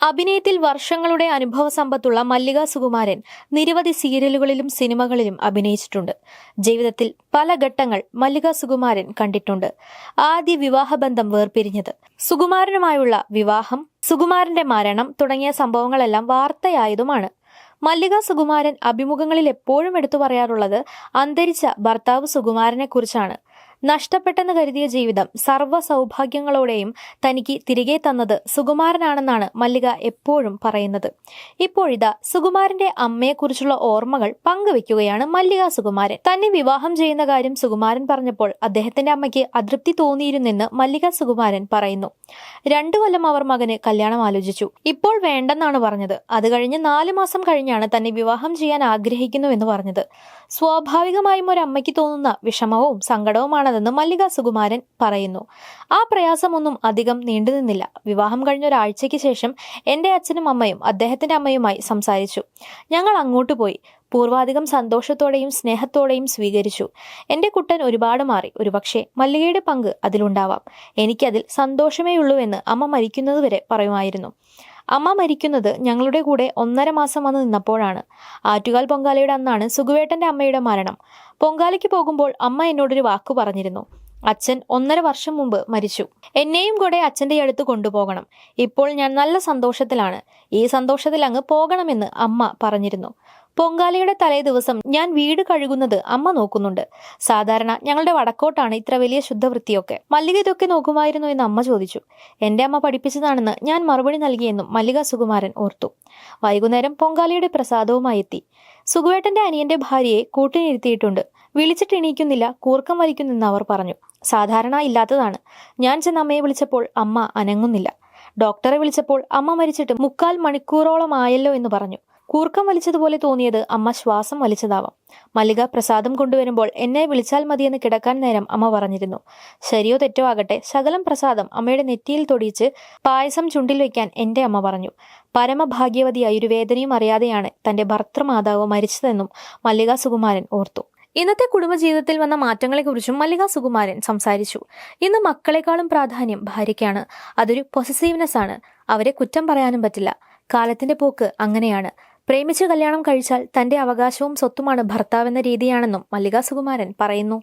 അഭിനയത്തിൽ വർഷങ്ങളുടെ അനുഭവ സമ്പത്തുള്ള മല്ലിക സുകുമാരൻ നിരവധി സീരിയലുകളിലും സിനിമകളിലും അഭിനയിച്ചിട്ടുണ്ട്. ജീവിതത്തിൽ പല ഘട്ടങ്ങൾ മല്ലിക സുകുമാരൻ കണ്ടിട്ടുണ്ട്. ആദ്യ വിവാഹബന്ധം വേർപിരിഞ്ഞത്. സുകുമാരനുമായുള്ള വിവാഹം സുകുമാരന്റെ മരണം തുടങ്ങിയ സംഭവങ്ങളെല്ലാം വാർത്തയായതുമാണ്. മല്ലിക സുകുമാരൻ അഭിമുഖങ്ങളിൽ എപ്പോഴും എടുത്തു പറയാറുള്ളത് അന്തരിച്ച ഭർത്താവ് സുകുമാരനെ കുറിച്ചാണ് നഷ്ടപ്പെട്ടെന്ന് കരുതിയ ജീവിതം സർവ സൗഭാഗ്യങ്ങളോടെയും തനിക്ക് തിരികെ തന്നത് സുകുമാരനാണെന്നാണ് മല്ലിക എപ്പോഴും പറയുന്നത്. ഇപ്പോഴിതാ സുകുമാരന്റെ അമ്മയെക്കുറിച്ചുള്ള ഓർമ്മകൾ പങ്കുവെക്കുകയാണ് മല്ലിക സുകുമാരൻ. തന്നെ വിവാഹം ചെയ്യുന്ന കാര്യം സുകുമാരൻ പറഞ്ഞപ്പോൾ അദ്ദേഹത്തിന്റെ അമ്മയ്ക്ക് അതൃപ്തി തോന്നിയിരുന്നെന്ന് മല്ലിക സുകുമാരൻ പറയുന്നു. രണ്ടു കൊല്ലം അവർ മകന് കല്യാണം ആലോചിച്ചു. ഇപ്പോൾ വേണ്ടെന്നാണ് പറഞ്ഞത്. അത് കഴിഞ്ഞ് നാല് മാസം കഴിഞ്ഞാണ് തന്നെ വിവാഹം ചെയ്യാൻ ആഗ്രഹിക്കുന്നുവെന്ന് പറഞ്ഞത്. സ്വാഭാവികമായും ഒരു അമ്മയ്ക്ക് തോന്നുന്ന വിഷമവും സങ്കടവുമാണതെന്ന് മല്ലിക സുകുമാരൻ പറയുന്നു. ആ പ്രയാസമൊന്നും അധികം നീണ്ടുനിന്നില്ല വിവാഹം കഴിഞ്ഞ ഒരാഴ്ചയ്ക്ക് ശേഷം എന്റെ അച്ഛനും അമ്മയും അദ്ദേഹത്തിന്റെ അമ്മയുമായി സംസാരിച്ചു. ഞങ്ങൾ അങ്ങോട്ട് പോയി. പൂർവാധികം സന്തോഷത്തോടെയും സ്നേഹത്തോടെയും സ്വീകരിച്ചു. എന്റെ കുട്ടൻ ഒരുപാട് മാറി. ഒരുപക്ഷെ മല്ലികയുടെ പങ്ക് അതിലുണ്ടാവാം. എനിക്കതിൽ സന്തോഷമേ ഉള്ളൂ എന്ന് അമ്മ മരിക്കുന്നതുവരെ പറയുമായിരുന്നു. അമ്മ മരിക്കുന്നത് ഞങ്ങളുടെ കൂടെ ഒന്നര മാസം വന്ന് നിന്നപ്പോഴാണ്. ആറ്റുകാൽ പൊങ്കാലയുടെ അന്നാണ് സുഖുവേട്ടന്റെ അമ്മയുടെ മരണം. പൊങ്കാലയ്ക്ക് പോകുമ്പോൾ അമ്മ എന്നോടൊരു വാക്ക് പറഞ്ഞിരുന്നു. അച്ഛൻ ഒന്നര വർഷം മുമ്പ് മരിച്ചു. എന്നെയും കൂടെ അച്ഛന്റെ അടുത്ത് കൊണ്ടുപോകണം. ഇപ്പോൾ ഞാൻ നല്ല സന്തോഷത്തിലാണ്. ഈ സന്തോഷത്തിൽ അങ്ങ് പോകണമെന്ന് അമ്മ പറഞ്ഞിരുന്നു. പൊങ്കാലയുടെ തലേ ദിവസം ഞാൻ വീട് കഴുകുന്നത് അമ്മ നോക്കുന്നുണ്ട്. സാധാരണ ഞങ്ങളുടെ വടക്കോട്ടാണ് ഇത്ര വലിയ ശുദ്ധവൃത്തിയൊക്കെ. മല്ലിക ഇതൊക്കെ നോക്കുമായിരുന്നു എന്ന് അമ്മ ചോദിച്ചു. എന്റെ അമ്മ പഠിപ്പിച്ചതാണെന്ന് ഞാൻ മറുപടി നൽകിയെന്നും മല്ലിക സുകുമാരൻ ഓർത്തു. വൈകുന്നേരം പൊങ്കാലയുടെ പ്രസാദവുമായി എത്തി. സുകുവേട്ടന്റെ അനിയന്റെ ഭാര്യയെ കൂട്ടിനിരുത്തിയിട്ടുണ്ട്. വിളിച്ചിട്ട് എണീക്കുന്നില്ല കൂർക്കം വലിക്കുന്നെന്ന് അവർ പറഞ്ഞു. സാധാരണ ഇല്ലാത്തതാണ്. ഞാൻ ചെന്ന് അമ്മയെ വിളിച്ചപ്പോൾ അമ്മ അനങ്ങുന്നില്ല. ഡോക്ടറെ വിളിച്ചപ്പോൾ അമ്മ മരിച്ചിട്ട് മുക്കാൽ മണിക്കൂറോളം ആയല്ലോ എന്ന് പറഞ്ഞു. കൂർക്കം വലിച്ചതുപോലെ തോന്നിയത് അമ്മ ശ്വാസം വലിച്ചതാവാം. മല്ലിക പ്രസാദം കൊണ്ടുവരുമ്പോൾ എന്നെ വിളിച്ചാൽ മതിയെന്ന് കിടക്കാൻ നേരം അമ്മ പറഞ്ഞിരുന്നു. ശരിയോ തെറ്റോ ആകട്ടെ ശകലം പ്രസാദം അമ്മയുടെ നെറ്റിയിൽ തൊടിയിച്ച് പായസം ചുണ്ടിൽ വെക്കാൻ എന്റെ അമ്മ പറഞ്ഞു. പരമഭാഗ്യവതിയായ ഒരു വേദനയും അറിയാതെയാണ് തന്റെ ഭർത്തൃമാതാവ് മരിച്ചതെന്നും മല്ലിക സുകുമാരൻ ഓർത്തു. ഇന്നത്തെ കുടുംബജീവിതത്തിൽ വന്ന മാറ്റങ്ങളെക്കുറിച്ചും മല്ലിക സുകുമാരൻ സംസാരിച്ചു. ഇന്ന് മക്കളെക്കാളും പ്രാധാന്യം ഭാര്യയ്ക്കാണ്. അതൊരു പൊസസീവ്നെസ് ആണ്. അവരെ കുറ്റം പറയാനും പറ്റില്ല. കാലത്തിന്റെ പോക്ക് അങ്ങനെയാണ്. പ്രേമിച്ച് കല്യാണം കഴിച്ചാൽ തന്റെ അവകാശവും സ്വത്തുമാണ് ഭർത്താവെന്ന രീതിയാണെന്നും മല്ലികാ സുകുമാരൻ പറയുന്നു.